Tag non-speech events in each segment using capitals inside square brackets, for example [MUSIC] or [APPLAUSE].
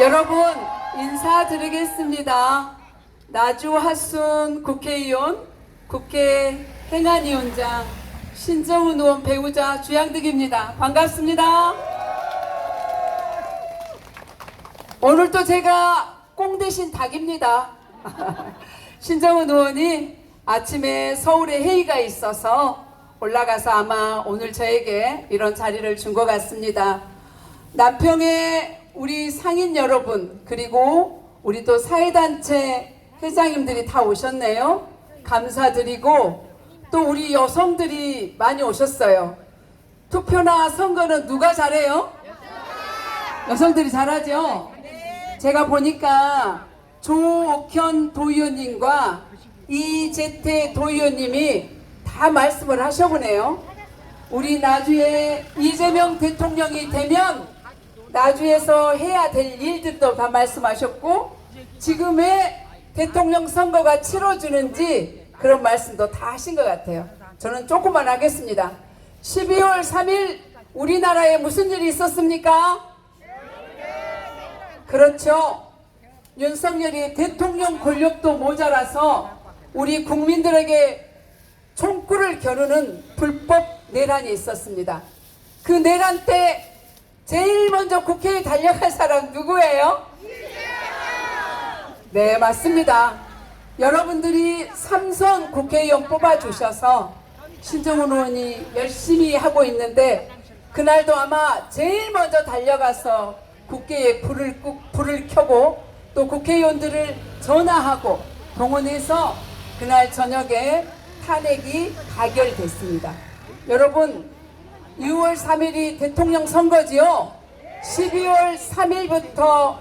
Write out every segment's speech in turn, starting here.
여러분 인사드리겠습니다. 나주 하순 국회의원, 국회 행안위원장, 신정훈 의원 배우자 주양득입니다. 반갑습니다. 오늘도 제가 꽁 대신 닭입니다. [LAUGHS] 신정훈 의원이 아침에 서울에 회의가 있어서 올라가서 아마 오늘 저에게 이런 자리를 준 것 같습니다. 남평의 우리 상인 여러분 그리고 우리 또 사회단체 회장님들이 다 오셨네요. 감사드리고 또 우리 여성들이 많이 오셨어요. 투표나 선거는 누가 잘해요? 여성들이 잘하죠? 제가 보니까 조옥현 도의원님과 이재태 도의원님이 다 말씀을 하셔보네요. 우리 나주에 이재명 대통령이 되면 나주에서 해야 될 일들도 다 말씀하셨고 지금 왜 대통령 선거가 치러지는지 그런 말씀도 다 하신 것 같아요. 저는 조금만 하겠습니다. 12월 3일 우리나라에 무슨 일이 있었습니까? 그렇죠. 윤석열이 대통령 권력도 모자라서 우리 국민들에게 총구를 겨루는 불법 내란이 있었습니다. 그 내란 때 제일 먼저 국회에 달려갈 사람 누구예요? 네, 맞습니다. 여러분들이 삼선 국회의원 뽑아주셔서 신정훈 의원이 열심히 하고 있는데 그날도 아마 제일 먼저 달려가서 국회에 불을 끄, 불을 켜고 또 국회의원들을 전화하고 동원해서 그날 저녁에 탄핵이 가결됐습니다. 여러분 6월 3일이 대통령 선거지요. 12월 3일부터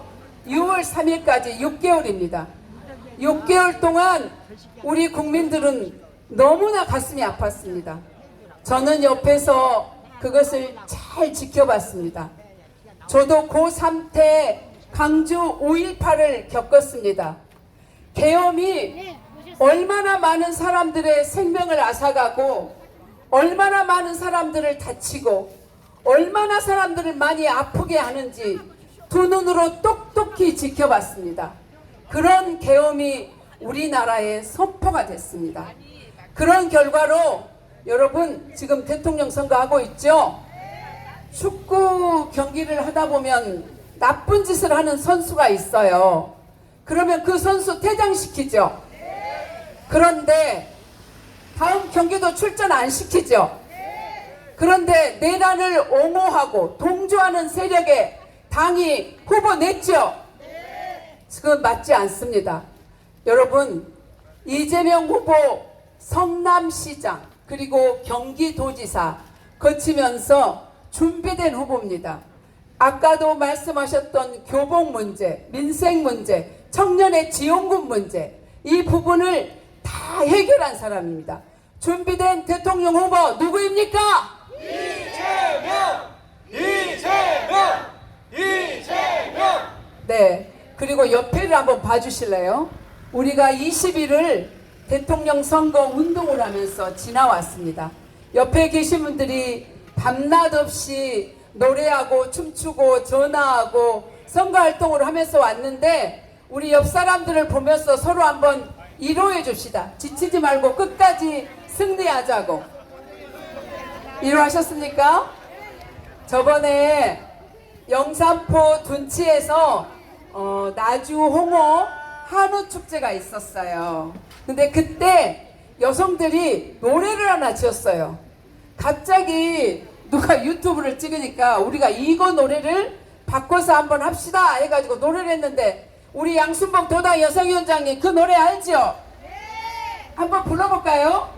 6월 3일까지 6개월입니다. 6개월 동안 우리 국민들은 너무나 가슴이 아팠습니다. 저는 옆에서 그것을 잘 지켜봤습니다. 저도 고3 때 강주 5.18을 겪었습니다. 계엄이 얼마나 많은 사람들의 생명을 앗아가고 얼마나 많은 사람들을 다치고 얼마나 사람들을 많이 아프게 하는지 두 눈으로 똑똑히 지켜봤습니다. 그런 계엄이 우리나라에 선포가 됐습니다. 그런 결과로 여러분 지금 대통령 선거하고 있죠? 축구 경기를 하다 보면 나쁜 짓을 하는 선수가 있어요. 그러면 그 선수 퇴장시키죠. 그런데 다음 경기도 출전 안 시키죠. 그런데 내란을 옹호하고 동조하는 세력에 당이 후보 냈죠. 그건 맞지 않습니다. 여러분 이재명 후보 성남시장 그리고 경기도지사 거치면서 준비된 후보입니다. 아까도 말씀하셨던 교복 문제, 민생 문제, 청년의 지원금 문제 이 부분을 다 해결한 사람입니다. 준비된 대통령 후보 누구입니까? 이재명! 이재명! 이재명! 네. 그리고 옆에를 한번 봐주실래요? 우리가 20일을 대통령 선거 운동을 하면서 지나왔습니다. 옆에 계신 분들이 밤낮 없이 노래하고 춤추고 전화하고 선거 활동을 하면서 왔는데 우리 옆 사람들을 보면서 서로 한번 위로해 줍시다. 지치지 말고 끝까지 승리하자고. 위로하셨습니까? 저번에 영산포 둔치에서 어, 나주 홍어 한우 축제가 있었어요. 근데 그때 여성들이 노래를 하나 지었어요. 갑자기 누가 유튜브를 찍으니까 우리가 이거 노래를 바꿔서 한번 합시다 해가지고 노래를 했는데 우리 양순봉 도당 여성위원장님 그 노래 알죠? 한번 불러볼까요?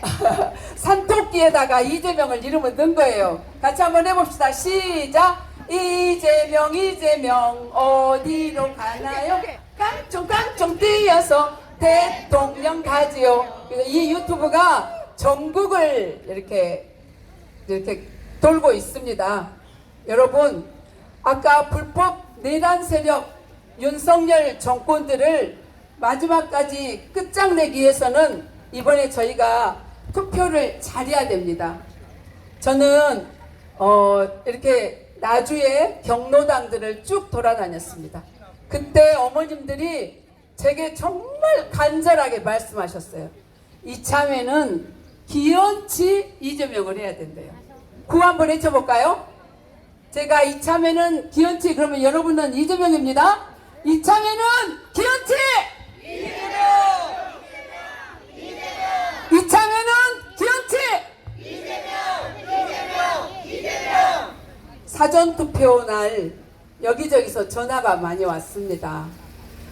[LAUGHS] 산토끼에다가 이재명을 이름을 넣은 거예요. 같이 한번 해봅시다. 시작. 이재명 이재명 어디로 가나요? 깡총깡총 뛰어서 대통령 가지요. 이 유튜브가 전국을 이렇게 이렇게 돌고 있습니다. 여러분 아까 불법 내란 세력 윤석열 정권들을 마지막까지 끝장내기 위해서는 이번에 저희가 투표를 잘해야 됩니다. 저는 어, 이렇게 나주의 경로당들을 쭉 돌아다녔습니다. 그때 어머님들이 제게 정말 간절하게 말씀하셨어요. 이참에는 기원치 이재명을 해야 된대요. 구 한번 외쳐볼까요? 제가 이참에는 기원치 그러면 여러분은 이재명입니다. 이참에는 기원치 이참에는 기원치 사전 투표 날 여기저기서 전화가 많이 왔습니다.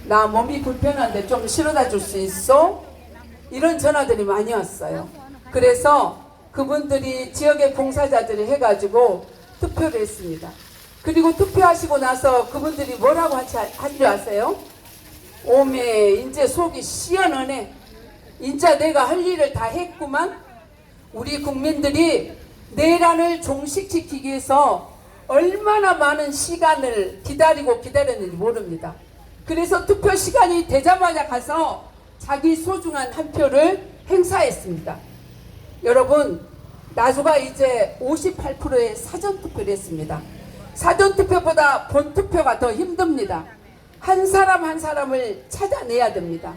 나 몸이 불편한데 좀 실어다 줄 수 있어? 이런 전화들이 많이 왔어요. 그래서 그분들이 지역의 봉사자들이 해가지고 투표를 했습니다. 그리고 투표하시고 나서 그분들이 뭐라고 하지, 하지 아세요? 오메, 이제 속이 시원하네. 인자 내가 할 일을 다 했구만. 우리 국민들이 내란을 종식시키기 위해서 얼마나 많은 시간을 기다리고 기다렸는지 모릅니다. 그래서 투표 시간이 되자마자 가서 자기 소중한 한 표를 행사했습니다. 여러분, 나주가 이제 58%의 사전투표를 했습니다. 사전투표보다 본투표가 더 힘듭니다. 한 사람 한 사람을 찾아내야 됩니다.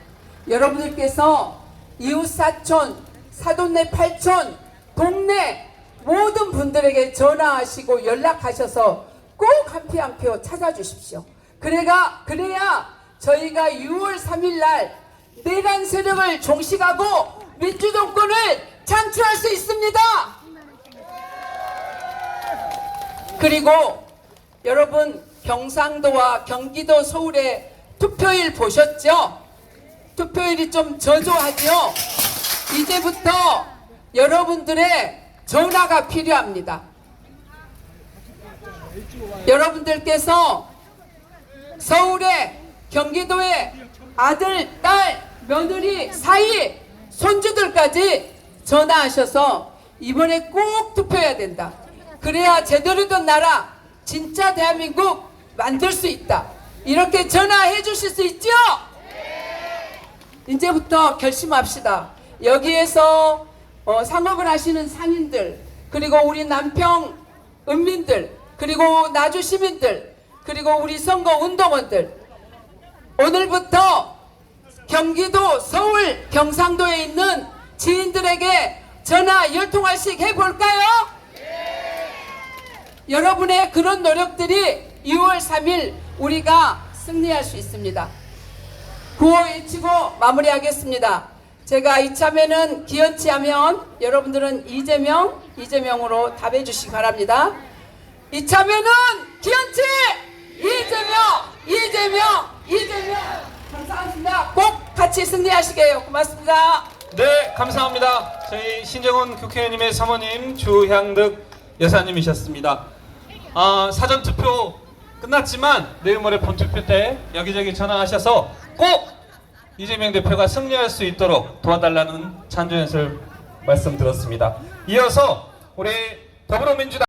여러분들께서 이웃 사촌, 사돈네 팔촌, 동네 모든 분들에게 전화하시고 연락하셔서 꼭 한 표 한 표 찾아주십시오. 그래가 그래야 저희가 6월 3일 날 내란 세력을 종식하고 민주 정권을 창출할 수 있습니다. 그리고 여러분 경상도와 경기도 서울의 투표일 보셨죠? 투표일이 좀 저조하죠? 이제부터 여러분들의 전화가 필요합니다. 여러분들께서 서울에 경기도에 아들, 딸, 며느리, 사이, 손주들까지 전화하셔서 이번에 꼭 투표해야 된다. 그래야 제대로 된 나라, 진짜 대한민국 만들 수 있다. 이렇게 전화해 주실 수 있죠? 이제부터 결심합시다. 여기에서 어, 상업을 하시는 상인들, 그리고 우리 남평 은민들, 그리고 나주 시민들, 그리고 우리 선거 운동원들, 오늘부터 경기도, 서울, 경상도에 있는 지인들에게 전화 열 통화씩 해볼까요? 여러분의 그런 노력들이 6월 3일 우리가 승리할 수 있습니다. 구호 외치고 마무리하겠습니다. 제가 이참에는 기현치 하면 여러분들은 이재명, 이재명으로 답해 주시기 바랍니다. 이참에는 기현치, 이재명, 이재명, 이재명. 감사합니다. 꼭 같이 승리하시게요. 고맙습니다. 네, 감사합니다. 저희 신정훈 국회의원님의 사모님 주향득 여사님이셨습니다. 아, 사전 투표 끝났지만 내일 모레 본투표 때 여기저기 전화하셔서 꼭 이재명 대표가 승리할 수 있도록 도와달라는 찬조 연설 말씀 들었습니다. 이어서 우리 더불어민주당